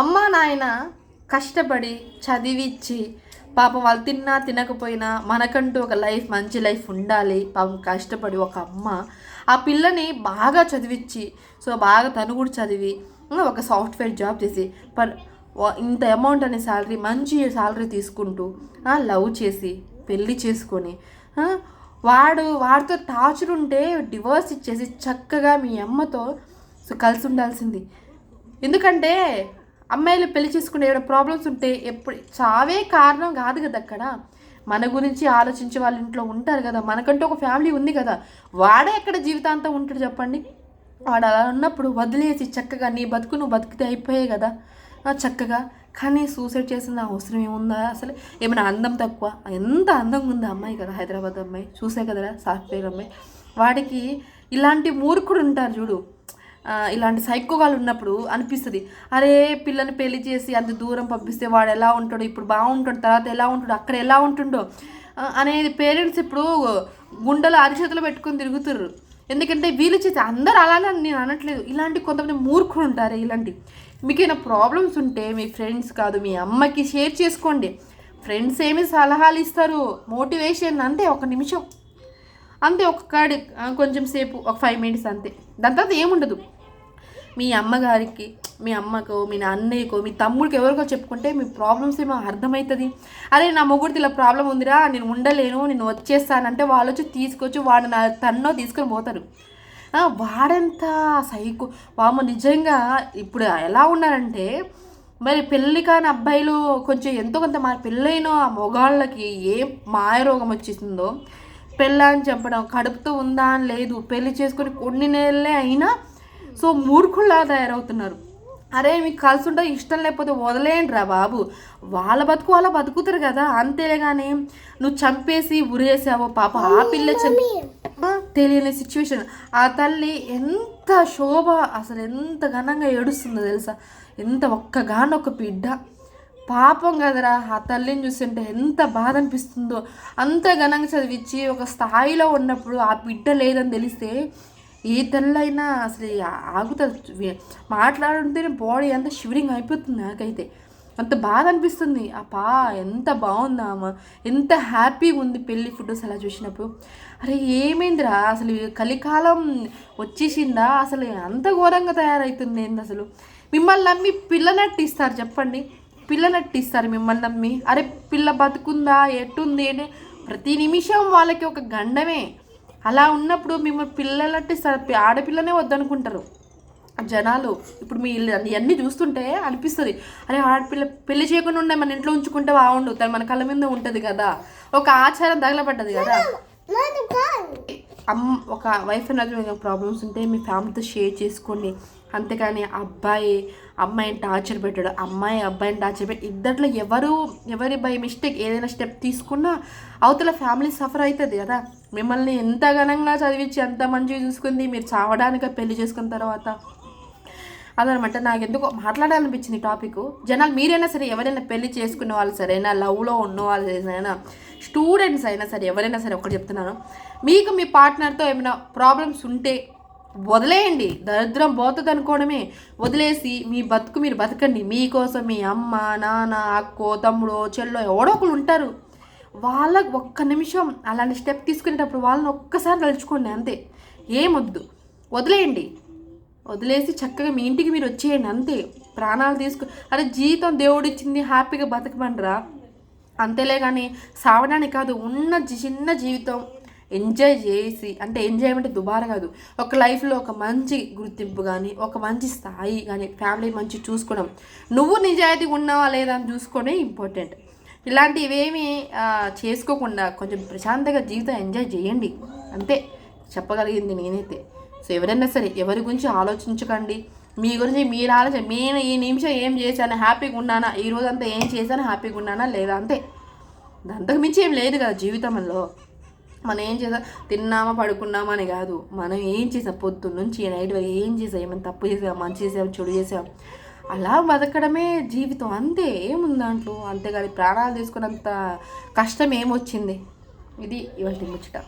అమ్మ నాయన కష్టపడి చదివిచ్చి పాపం వాళ్ళు తిన్నా తినకపోయినా మనకంటూ ఒక లైఫ్ మంచి లైఫ్ ఉండాలి. పాపం కష్టపడి ఒక అమ్మ ఆ పిల్లని బాగా చదివిచ్చి సో బాగా తను కూడా చదివి ఒక సాఫ్ట్వేర్ జాబ్ చేసి పర్ ఇంత అమౌంట్ అనే శాలరీ మంచి శాలరీ తీసుకుంటూ లవ్ చేసి పెళ్ళి చేసుకొని వాడు వాడితో టార్చర్ ఉంటే డివోర్స్ ఇచ్చేసి చక్కగా మీ అమ్మతో సో కలిసి ఉండాల్సింది. ఎందుకంటే అమ్మాయిలు పెళ్ళి చేసుకునే ఏమైనా ప్రాబ్లమ్స్ ఉంటే ఎప్పుడు చావే కారణం కాదు కదా అక్కడ. మన గురించి ఆలోచించే వాళ్ళ ఇంట్లో ఉంటారు కదా. మనకంటూ ఒక ఫ్యామిలీ ఉంది కదా. వాడే ఎక్కడ జీవితాంతం ఉంటాడు చెప్పండి? వాడు అలా ఉన్నప్పుడు వదిలేసి చక్కగా నీ బతుకు నువ్వు బతికితే అయిపోయాయి కదా. చక్కగా. కానీ సూసైడ్ చేసిన అవసరం ఏముందా? అసలు ఏమైనా అందం తక్కువ? ఎంత అందంగా ఉందా అమ్మాయి కదా హైదరాబాద్ అమ్మాయి. చూసే కదరా సాఫ్ట్వేర్ అమ్మాయి. వాడికి ఇలాంటి మూర్ఖుడు ఉంటారు చూడు. ఇలాంటి సైకోగాలు ఉన్నప్పుడు అనిపిస్తుంది. అరే పిల్లని పెళ్ళి చేసి అంత దూరం పంపిస్తే వాడు ఎలా ఉంటాడు ఇప్పుడు బాగుంటాడు తర్వాత ఎలా ఉంటాడు అక్కడ ఎలా ఉంటుండో అనేది పేరెంట్స్ ఇప్పుడు గుండెలు అరిచేతులు పెట్టుకొని తిరుగుతుర్రు. ఎందుకంటే వీళ్ళు చేసి అందరు అలానే అని నేను అనట్లేదు. ఇలాంటి కొంతమంది మూర్ఖులు ఉంటారు ఇలాంటి. మీకు ఏమైనా ప్రాబ్లమ్స్ ఉంటే మీ ఫ్రెండ్స్ కాదు మీ అమ్మకి షేర్ చేసుకోండి. ఫ్రెండ్స్ ఏమి సలహాలు ఇస్తారు? మోటివేషన్ అంతే ఒక నిమిషం. అంతే ఒక కాడి కొంచెం సేపు ఒక ఫైవ్ మినిట్స్ అంతే. దాని తర్వాత ఏముండదు. మీ అమ్మగారికి మీ అమ్మకో మీ అన్నయ్యకో మీ తమ్ముడికి ఎవరికో చెప్పుకుంటే మీ ప్రాబ్లమ్స్ ఏమో అర్థమవుతుంది అరే నా మొగుడికి ఇలా ప్రాబ్లం ఉందిరా నేను ఉండలేను నేను వచ్చేస్తానంటే వాళ్ళు వచ్చి తీసుకొచ్చి వాడు నా తన్నో తీసుకొని పోతారు. ఆ, వాడంత సైకో వామ నిజంగా ఇప్పుడు ఎలా ఉన్నారంటే మరి పెళ్ళి కాని అబ్బాయిలు కొంచెం ఎంతో కొంత మా పెళ్ళైన ఆ మొగాళ్ళకి ఏ మాయరోగం వచ్చేసిందో పెళ్ళని చెప్పడం కడుపుతో ఉందా అని లేదు పెళ్ళి చేసుకుని కొన్ని నెలలే అయినా సో మూర్ఖుల్లా తయారవుతున్నారు. అరే మీకు కలిసి ఉంటే ఇష్టం లేకపోతే వదిలేయండి రా బాబు. వాళ్ళ బతుకు వాళ్ళ బతుకుతారు కదా. అంతేలే కానీ నువ్వు చంపేసి ఉరేసావో పాప ఆ పిల్ల చంపి తెలియని సిచ్యువేషన్ ఆ తల్లి ఎంత శోభ అసలు ఎంత ఘనంగా ఏడుస్తుందో తెలుసా? ఎంత ఒక్కగాన ఒక బిడ్డ. పాపం కదరా ఆ తల్లిని చూస్తుంటే ఎంత బాధ అనిపిస్తుందో అంత ఘనంగా చదివించి ఒక స్థాయిలో ఉన్నప్పుడు ఆ బిడ్డ లేదని తెలిస్తే ఏ తెల్లైనా అసలు ఆగుతుంది. మాట్లాడుతుంటేనే బాడీ అంతా షివరింగ్ అయిపోతుంది నాకైతే. అంత బాధ అనిపిస్తుంది అప్పా ఎంత బాగుందా ఎంత హ్యాపీగా ఉంది పెళ్ళి ఫొటోస్ అలా చూసినప్పుడు. అరే ఏమైందిరా? అసలు కలికాలం వచ్చేసిందా? అసలు అంత ఘోరంగా తయారవుతుంది ఏంది అసలు? మిమ్మల్ని నమ్మి పిల్లనట్టు ఇస్తారు చెప్పండి. పిల్లనట్టు ఇస్తారు మిమ్మల్ని నమ్మి. అరే పిల్ల బతుకుందా? ఎట్టుంది? అంటే ప్రతి నిమిషం వాళ్ళకి ఒక గండమే. అలా ఉన్నప్పుడు మిమ్మల్ని పిల్లలట్టు ఇస్తారు ఆడపిల్లనే వద్దనుకుంటారు. జనాలు ఇప్పుడు మీ ఇల్లు ఇవన్నీ చూస్తుంటే అనిపిస్తుంది. అరే ఆడపిల్ల పెళ్ళి చేయకుండా ఉండే మన ఇంట్లో ఉంచుకుంటే బాగుండు తను మన కళ్ళ మీద ఉంటుంది కదా. ఒక ఆచారం తగలబడ్డది కదా. అమ్ ఒక వైఫ్ అండ్ ప్రాబ్లమ్స్ ఉంటే మీ ఫ్యామిలీతో షేర్ చేసుకోండి. అంతేకాని అబ్బాయి అమ్మాయిని టార్చర్ పెట్టాడు. అమ్మాయి అబ్బాయిని టార్చర్ పెట్టి ఇద్దట్లో ఎవరు ఎవరి బై మిస్టేక్ ఏదైనా స్టెప్ తీసుకున్నా అవతల ఫ్యామిలీ సఫర్ అవుతుంది కదా. మిమ్మల్ని ఎంత ఘనంగా చదివించి ఎంత మంచిగా చూసుకుంది మీరు చావడానిక పెళ్ళి చేసుకున్న తర్వాత. అదనమాట నాకు ఎందుకో మాట్లాడాలనిపించింది టాపిక్. జనాలు మీరైనా సరే ఎవరైనా పెళ్ళి చేసుకునే వాళ్ళు సరైనా లవ్లో ఉన్న వాళ్ళు అయినా స్టూడెంట్స్ అయినా సరే ఎవరైనా సరే ఒకటి చెప్తున్నాను. మీకు మీ పార్ట్నర్తో ఏమైనా ప్రాబ్లమ్స్ ఉంటే వదిలేయండి. దరిద్రం పోతుంది అనుకోవడమే. వదిలేసి మీ బతుకు మీరు బతకండి. మీకోసం మీ అమ్మ నాన్న అక్కో తమ్ముడో చెల్లో ఎవడో ఒకరు ఉంటారు. వాళ్ళకు ఒక్క నిమిషం అలాంటి స్టెప్ తీసుకునేటప్పుడు వాళ్ళని ఒక్కసారి తలుచుకోండి అంతే. ఏమొద్దు వదిలేయండి. వదిలేసి చక్కగా మీ ఇంటికి మీరు వచ్చేయండి అంతే. ప్రాణాలు తీసుకు అరే జీవితం దేవుడు ఇచ్చింది హ్యాపీగా బతకమండ్రా. అంతేలే కానీ సావడానికి కాదు ఉన్న చిన్న జీవితం ఎంజాయ్ చేసి అంటే ఎంజాయ్మెంట్ దుబారా కాదు. ఒక లైఫ్లో ఒక మంచి గుర్తింపు కానీ ఒక మంచి స్థాయి కానీ ఫ్యామిలీ మంచి చూసుకోవడం. నువ్వు నిజాయితీ ఉన్నావా లేదా అని చూసుకోవడం ఇంపార్టెంట్. ఇలాంటివేమీ చేసుకోకుండా కొంచెం ప్రశాంతంగా జీవితం ఎంజాయ్ చేయండి. అంతే. చెప్పగలిగింది నేనైతే. సో ఎవరైనా సరే ఎవరి గురించి ఆలోచించకండి. మీ గురించి మీరు ఆలోచన నేను ఈ నిమిషం ఏం చేశాను హ్యాపీగా ఉన్నానా ఈ రోజంతా ఏం చేశాను హ్యాపీగా ఉన్నానా లేదా అంతే. దాంతకు మించి ఏం లేదు కదా జీవితంలో. మనం ఏం చేసాం తిన్నామా పడుకున్నామా అని కాదు. మనం ఏం చేసాం? పొద్దున్న నుంచి నైట్ వరకు ఏం చేసాం? ఏమైనా తప్పు చేసాం మంచి చేసాం చెడు చేసాం అలా బతకడమే జీవితం. అంతే ఏముంది దాంట్లో? అంతేగాని ప్రాణాలు తీసుకున్నంత కష్టం ఏమొచ్చింది? ఇది ఇవాళ ముచ్చట.